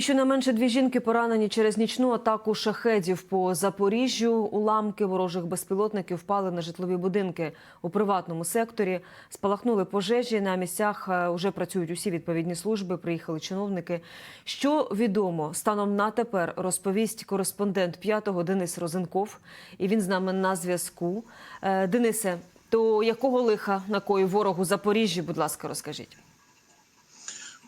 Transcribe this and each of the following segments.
Щонайменше дві жінки поранені через нічну атаку шахедів по Запоріжжю. Уламки ворожих безпілотників впали на житлові будинки у приватному секторі. Спалахнули пожежі. На місцях вже працюють усі відповідні служби. Приїхали чиновники. Що відомо станом на тепер розповість кореспондент п'ятого Денис Розенков. І він з нами на зв'язку. Е, Денисе, то якого лиха накою ворогу Запоріжжі? Будь ласка, розкажіть.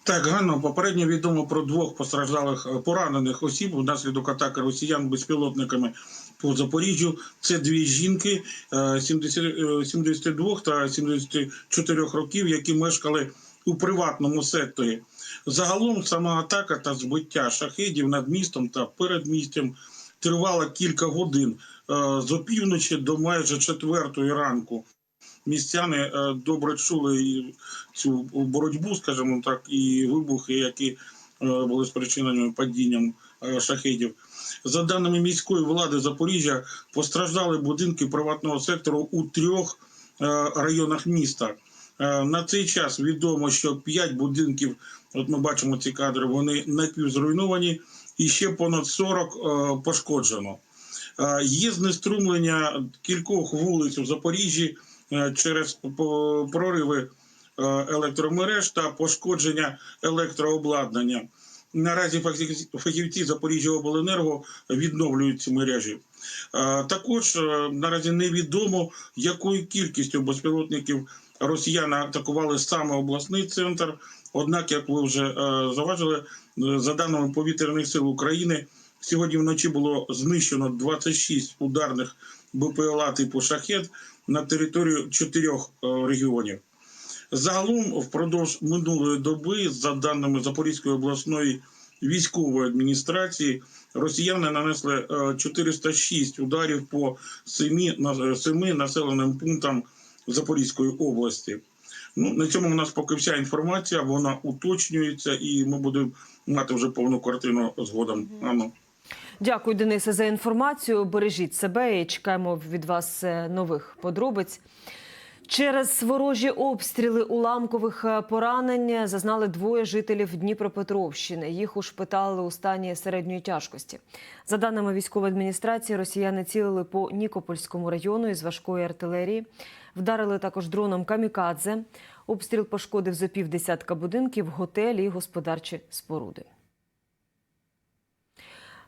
Так, Ганно, попередньо відомо про двох постраждалих е, поранених осіб внаслідок атаки росіян безпілотниками по Запоріжжю. Це дві жінки е, 70, е, 72 та 74 років, які мешкали у приватному секторі. Загалом сама атака та збиття шахедів над містом та перед містом тривала кілька годин е, з опівночі до майже четвертої ранку містяни е, добре чули цю боротьбу, скажімо так, і вибухи, які е, були спричинені падінням е, шахедів. За даними міської влади Запоріжжя, постраждали будинки приватного сектору у трьох районах міста. На цей час відомо, що п'ять будинків, от ми бачимо ці кадри, вони напівзруйновані, і ще понад 40 пошкоджено. Є знеструмлення кількох вулиць у Запоріжжі через прориви електромереж та пошкодження електрообладнання. Наразі фахівці Запоріжжя обленерго відновлюють ці мережі. Також наразі невідомо, якою кількістю безпілотників росіяни атакували саме обласний центр. Однак, як ви вже заважили, за даними повітряних сил України, сьогодні вночі було знищено 26 ударних БПЛА типу шахет на територію чотирьох регіонів. Загалом, впродовж минулої доби, за даними Запорізької обласної військової адміністрації, росіяни нанесли 406 ударів по семи, населеним пунктам Запорізької області. Ну, на цьому у нас поки вся інформація, вона уточнюється, і ми будемо мати вже повну картину згодом. Ану. Дякую, Денисе, за інформацію. Бережіть себе і чекаємо від вас нових подробиць. Через ворожі обстріли уламкових поранень зазнали двоє жителів Дніпропетровщини. Їх ушпитали у стані середньої тяжкості. За даними військової адміністрації, росіяни цілили по Нікопольському району із важкої артилерії. Вдарили також дроном камікадзе. Обстріл пошкодив зо півдесятка будинків, готелі і господарчі споруди.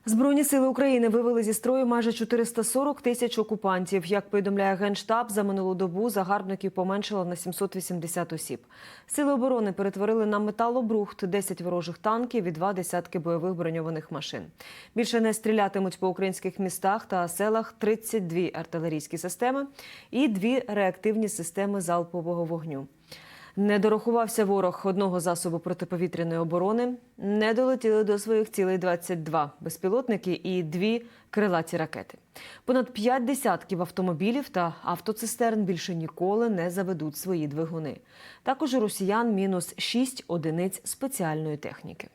Збройні сили України вивели зі строю майже 440 тисяч окупантів. Як повідомляє генштаб, за минулу добу загарбників поменшало на 780 осіб. Сили оборони перетворили на металобрухт 10 ворожих танків і два десятки бойових броньованих машин. Більше не стрілятимуть по українських містах та селах 32 артилерійські системи і дві реактивні системи залпового вогню. Не дорахувався ворог одного засобу протиповітряної оборони. Не долетіли до своїх цілей 22 безпілотники і дві крилаті ракети. Понад п'ять десятків автомобілів та автоцистерн більше ніколи не заведуть свої двигуни. Також у росіян мінус 6 одиниць спеціальної техніки.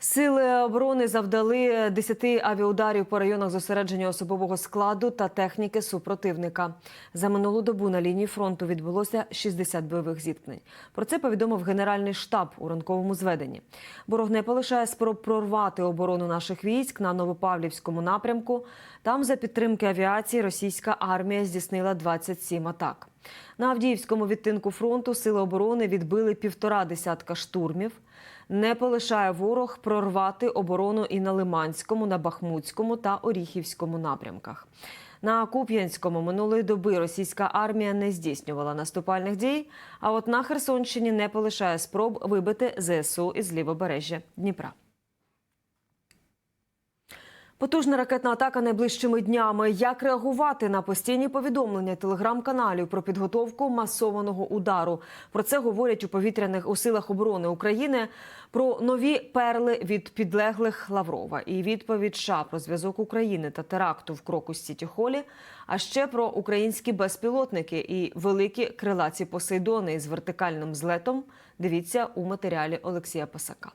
Сили оборони завдали 10 авіаударів по районах зосередження особового складу та техніки супротивника. За минулу добу на лінії фронту відбулося 60 бойових зіткнень. Про це повідомив Генеральний штаб у ранковому зведенні. Ворог не полишає спроб прорвати оборону наших військ на Новопавлівському напрямку. Там за підтримки авіації російська армія здійснила 27 атак. На Авдіївському відтинку фронту сили оборони відбили півтора десятка штурмів. Не полишає ворог прорвати оборону і на Лиманському, на Бахмутському та Оріхівському напрямках. На Куп'янському минулої доби російська армія не здійснювала наступальних дій. А от на Херсонщині не полишає спроб вибити ЗСУ із лівобережжя Дніпра. Потужна ракетна атака найближчими днями. Як реагувати на постійні повідомлення телеграм-каналів про підготовку масованого удару? Про це говорять у повітряних у силах оборони України. Про нові перли від підлеглих Лаврова і відповідь США про зв'язок України та теракту в Крокус Сіті-Холі, А ще про українські безпілотники і великі крилаці Посейдони із вертикальним злетом. Дивіться у матеріалі Олексія Пасака.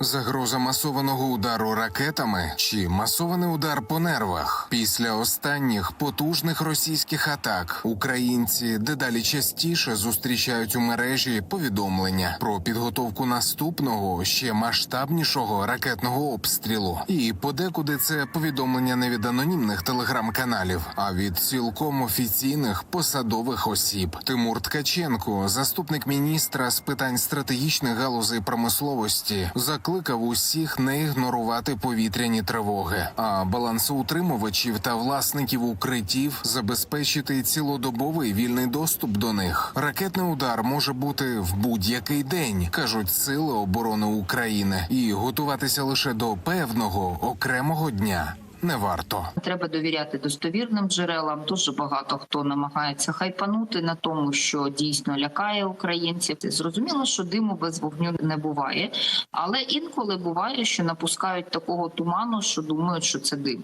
Загроза масованого удару ракетами чи масований удар по нервах після останніх потужних російських атак українці дедалі частіше зустрічають у мережі повідомлення про підготовку наступного ще масштабнішого ракетного обстрілу. І подекуди це повідомлення не від анонімних телеграм-каналів, а від цілком офіційних посадових осіб. Тимур Ткаченко, заступник міністра з питань стратегічних галузей промисловості, закликав усіх не ігнорувати повітряні тривоги, а балансоутримувачів та власників укриттів забезпечити цілодобовий вільний доступ до них. Ракетний удар може бути в будь-який день, кажуть сили оборони України, і готуватися лише до певного окремого дня не варто. Треба довіряти достовірним джерелам. Дуже багато хто намагається хайпанути на тому, що дійсно лякає українців. Зрозуміло, що диму без вогню не буває, але інколи буває, що напускають такого туману, що думають, що це дим.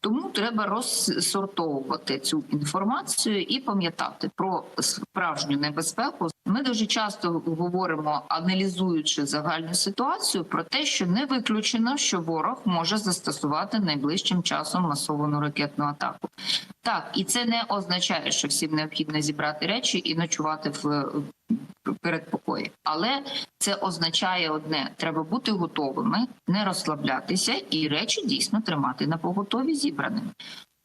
Тому треба розсортовувати цю інформацію і пам'ятати про справжню небезпеку. Ми дуже часто говоримо, аналізуючи загальну ситуацію, про те, що не виключено, що ворог може застосувати найближчим часом масовану ракетну атаку. Так, і це не означає, що всім необхідно зібрати речі і ночувати в передпокої. Але це означає одне: треба бути готовими, не розслаблятися і речі дійсно тримати на поготові зібраними.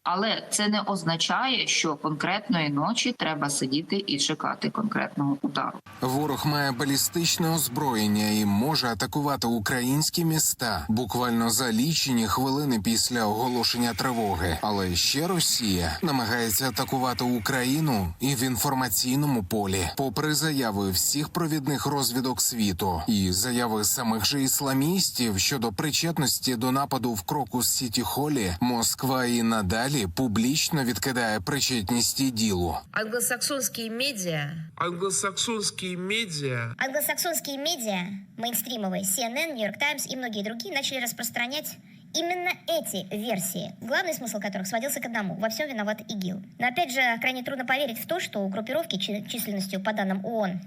Але це не означає, що конкретної ночі треба сидіти і чекати конкретного удару. Ворог має балістичне озброєння і може атакувати українські міста буквально за лічені хвилини після оголошення тривоги. Але ще Росія намагається атакувати Україну і в інформаційному полі, попри заяви всіх провідних розвідок світу і заяви самих же ісламістів щодо причетності до нападу в Крокус Сіті Холі, Москва і надалі публічно відкидає причетність і ділу. Англосаксонские медиа Англосаксонские медиа Англосаксонские медиа, мейнстримовые, CNN, New York Times и многие другие начали распространять именно эти версии, главный смысл которых сводился к одному – во всем виноват ИГИЛ. Но опять же, крайне трудно поверить в то, что у группировки чи- численностью, по данным ООН,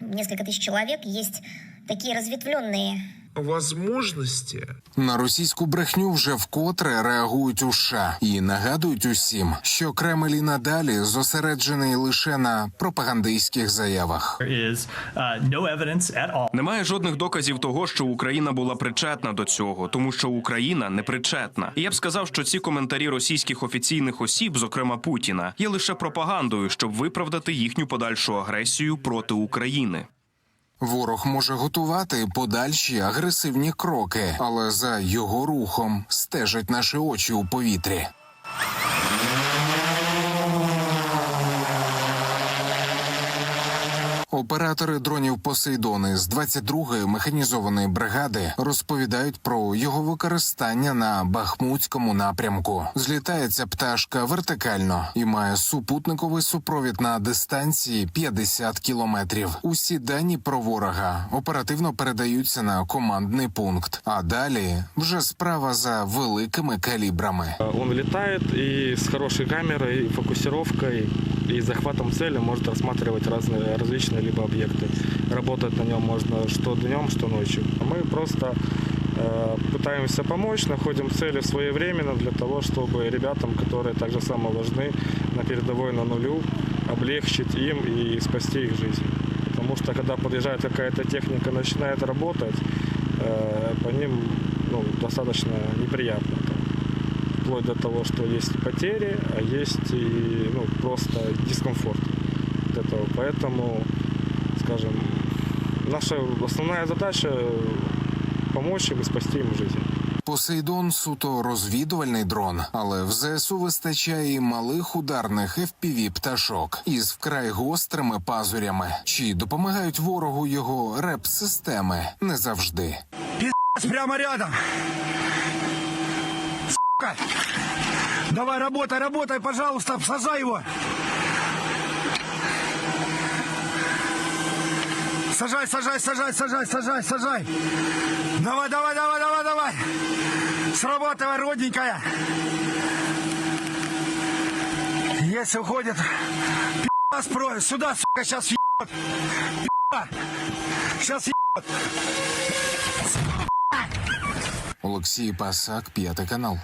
несколько тысяч человек, есть такие разветвленные возможности На російську брехню вже вкотре реагують у США і нагадують усім, що Кремль і надалі зосереджений лише на пропагандистських заявах. Uh, Немає жодних доказів того, що Україна була причетна до цього, тому що Україна не причетна. І я б сказав, що ці коментарі російських офіційних осіб, зокрема Путіна, є лише пропагандою, щоб виправдати їхню подальшу агресію проти України. Ворог може готувати подальші агресивні кроки, але за його рухом стежать наші очі у повітрі. Оператори дронів Посейдони з 22-ї механізованої бригади розповідають про його використання на Бахмутському напрямку. Злітається пташка вертикально і має супутниковий супровід на дистанції 50 кілометрів. Усі дані про ворога оперативно передаються на командний пункт. А далі вже справа за великими калібрами. Он летает и с хорошей камерой, и фокусировкой, и захватом цели может рассматривать разные, различные либо объекты. Работать на нем можно что днем, что ночью. А Мы просто э, пытаемся помочь, находим цели своевременно для того, чтобы ребятам, которые так же само важны на передовой на нулю, облегчить им и спасти их жизнь. Потому что когда подъезжает какая-то техника, начинает работать, э, по ним ну, достаточно неприятно. Вплоть до того, что есть потери, а есть и ну, просто дискомфорт от этого. Поэтому, скажем, наша основная задача помочь им и спасти им жизнь. Посейдон суто розвідувальний дрон, але в ЗСУ вистачає і малих ударних fpv пташок із вкрай гострими пазурями, чи допомагають ворогу його реп-системи не завжди. прямо рядом. Сука! Давай, работай, работай, пожалуйста, сажай его. Сажай, сажай, сажай, сажай, сажай, сажай. Давай, давай, давай, давай, давай. Срабатывай, родненькая. Есть, уходит. Пи***а спрою. Сюда, сука, сейчас ебет. Сейчас ебет. Олексій Пасак, п'ятий канал.